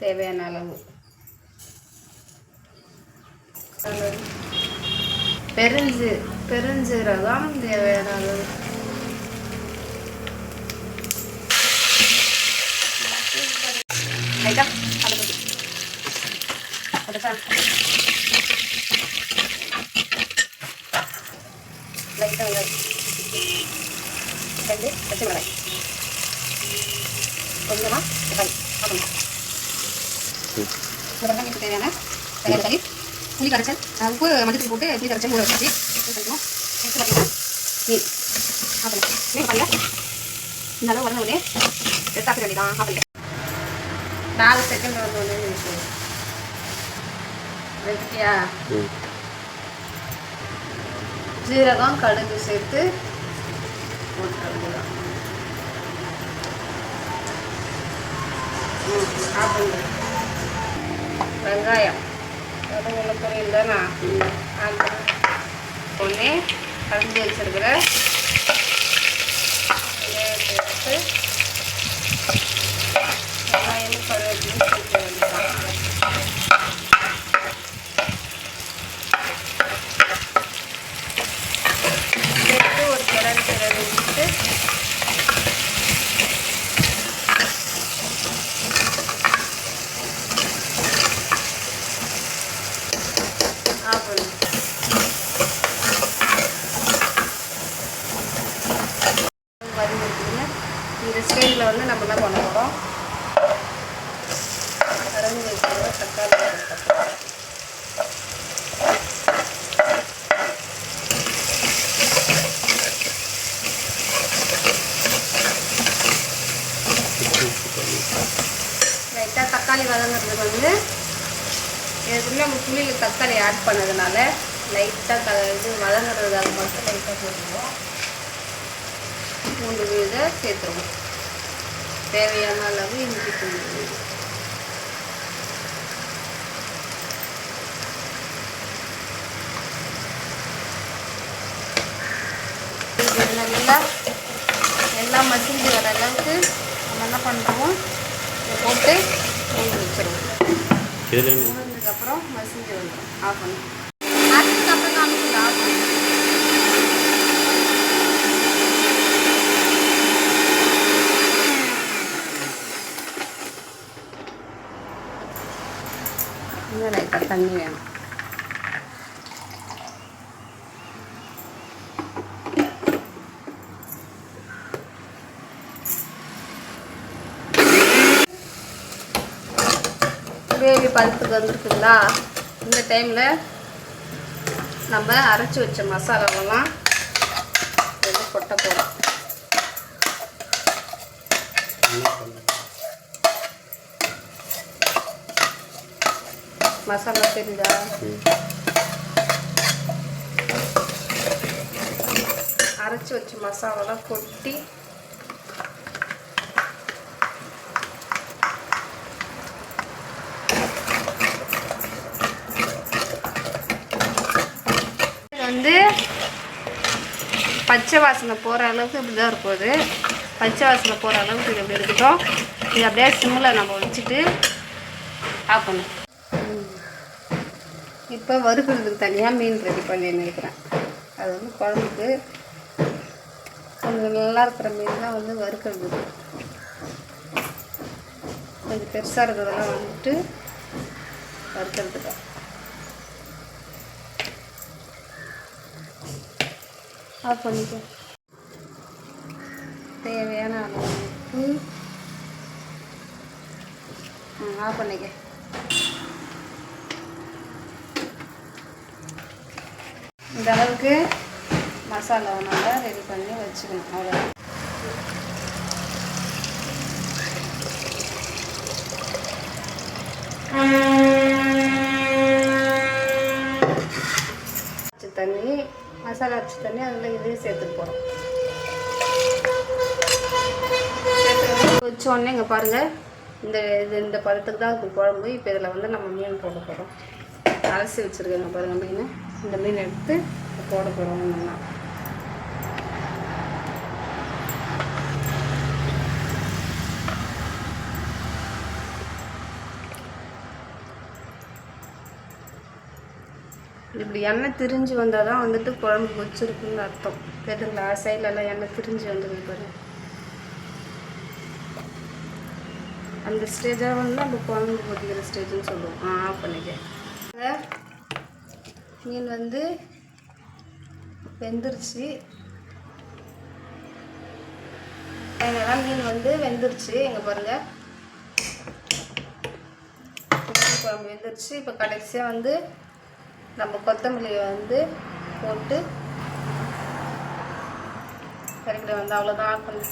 தேவையான அளவு. பெருஞ்சு பெருஞ்சீரகம் தேவையான அளவு. லைட்டா கலந்து அதுக்கா லைட்டா ரெண்டு பச்சை மிளகாய். கொஞ்சமாக தக்காளி. ஆகணும் இந்த வெங்காயத்துக்கு தேவையான? தக்காளி தக்காளி புளி கரைச்சல் உப்பு மஞ்சள் போட்டு புளி கரைச்சல் ஊற வச்சு எடுத்துக்கணும் எடுத்து பார்த்தீங்கன்னா மீன். ஆகணும் மீன் பாருங்க. இந்த அளவு வரணும் எடுத்தாக்க வேண்டியதான் ஆகணும் நாலு செகண்ட் வந்து ஒன்று இருக்கு. வெட்டியா? ஜீரகம் கடுகு சேர்த்து போட்டுற வேண்டியதான் ம் ஆப்பிள் வெங்காயம். உள்ள பொரியல் தானே? ஒன்று கலந்து வச்சிருக்கிற. வெங்காயத்தை எடுத்து கருவேப்பிலையும் வேண்டியதான் சேர்த்து ஒரு கிளறு கிளறி விட்டு ஆஃப் இந்த ஸ்டேஜில் வந்து நம்ம என்ன பண்ணுவோம் தக்காளி சேர்க்க லைட்டாக தக்காளி வதங்குறதுக்கு வந்து இதுக்குள்ளே நம்ம புளியில் தக்காளி ஆட் பண்ணதுனால லைட்டாக க இது வதங்குறதுக்காக மட்டும் லைட்டாக போட்டுருவோம் பூண்டு வீதை சேர்த்துருவோம் தேவையான அளவு இஞ்சி பூண்டு விழுது. இது நல்லா எல்லாம் மசிஞ்சு வர அளவுக்கு நம்ம என்ன பண்ணுறோம் போட்டு மூடி வச்சிருவோம். மூடினதுக்கப்புறம் மசிஞ்சு வந்துடும் ஆஃப் பண்ணி. அதுக்கப்புறம் காமிக்கல ஆஃப் பண்ணி. இன்னும் லைட்டாக தண்ணி வேணும். கிரேவி பழுத்துக்கு வந்துருக்குங்களா? இந்த டைமில் நம்ம அரைச்சி வச்ச மசாலாவெல்லாம் கொஞ்சம் கொட்ட போகிறோம் மசாலா தெரியுதா? அரைச்சி வச்ச மசாலாலாம் கொட்டி இது வந்து பச்சை வாசனை போகிற அளவுக்கு இப்படி தான் இருக்கும் அது பச்சை வாசனை போகிற அளவுக்கு இது எப்படி இருக்கட்டும். இது அப்படியே சிம்மில் நம்ம வச்சுட்டு ஆக்கணும் இப்போ வறுக்கிறதுக்கு தனியாக மீன் ரெடி பண்ணி நினைக்கிறேன். அது வந்து குழம்புக்கு கொஞ்சம் நல்லா இருக்கிற மீன் தான் வந்து வறுக்கிறதுக்கு கொஞ்சம் பெருசாக இருக்கிறதெல்லாம் வந்துட்டு வறுக்கிறதுக்கு ஆஃப் பண்ணிக்கோ. தேவையான அளவு உப்பு. ஆஃப் பண்ணிக்க. இந்த அளவுக்கு மசாலாவை நல்லா ரெடி பண்ணி வச்சுக்கணும் அவ்வளோ தண்ணி மசாலா அரைச்சி தண்ணி அதில் இதையும் சேர்த்துட்டு போகிறோம் வச்ச உடனே இங்கே பாருங்கள் இந்த இது இந்த பதத்துக்கு தான் இருக்கும் குழம்பு. இப்போ இதில் வந்து நம்ம மீன் போட போகிறோம் அலசி வச்சுருக்கேங்க பாருங்கள் மீன். இந்த மீன் எடுத்து போட போகிறோம் நம்ம. இப்படி எண்ணெய் திரிஞ்சு வந்தால் தான் வந்துட்டு குழம்பு வச்சுருக்குன்னு அர்த்தம். எதுங்களா சைட்லலாம் எண்ணெய் திரிஞ்சு வந்துருக்கு பாரு. அந்த ஸ்டேஜாக வந்து அந்த குழம்பு கொதிக்கிற ஸ்டேஜ்னு சொல்லுவோம். ஆ ஆஃப் பண்ணிக்க. மீன் வந்து வெந்துருச்சு. எங்கெல்லாம் மீன் வந்து வெந்துருச்சு. எங்கே பாருங்கள் மீன் குழம்பு வெந்துருச்சு. இப்போ கடைசியாக வந்து நம்ம கொத்தமல்லியை வந்து போட்டு கறிக்கடை வந்து அவ்வளோதான் ஆட் பண்ணி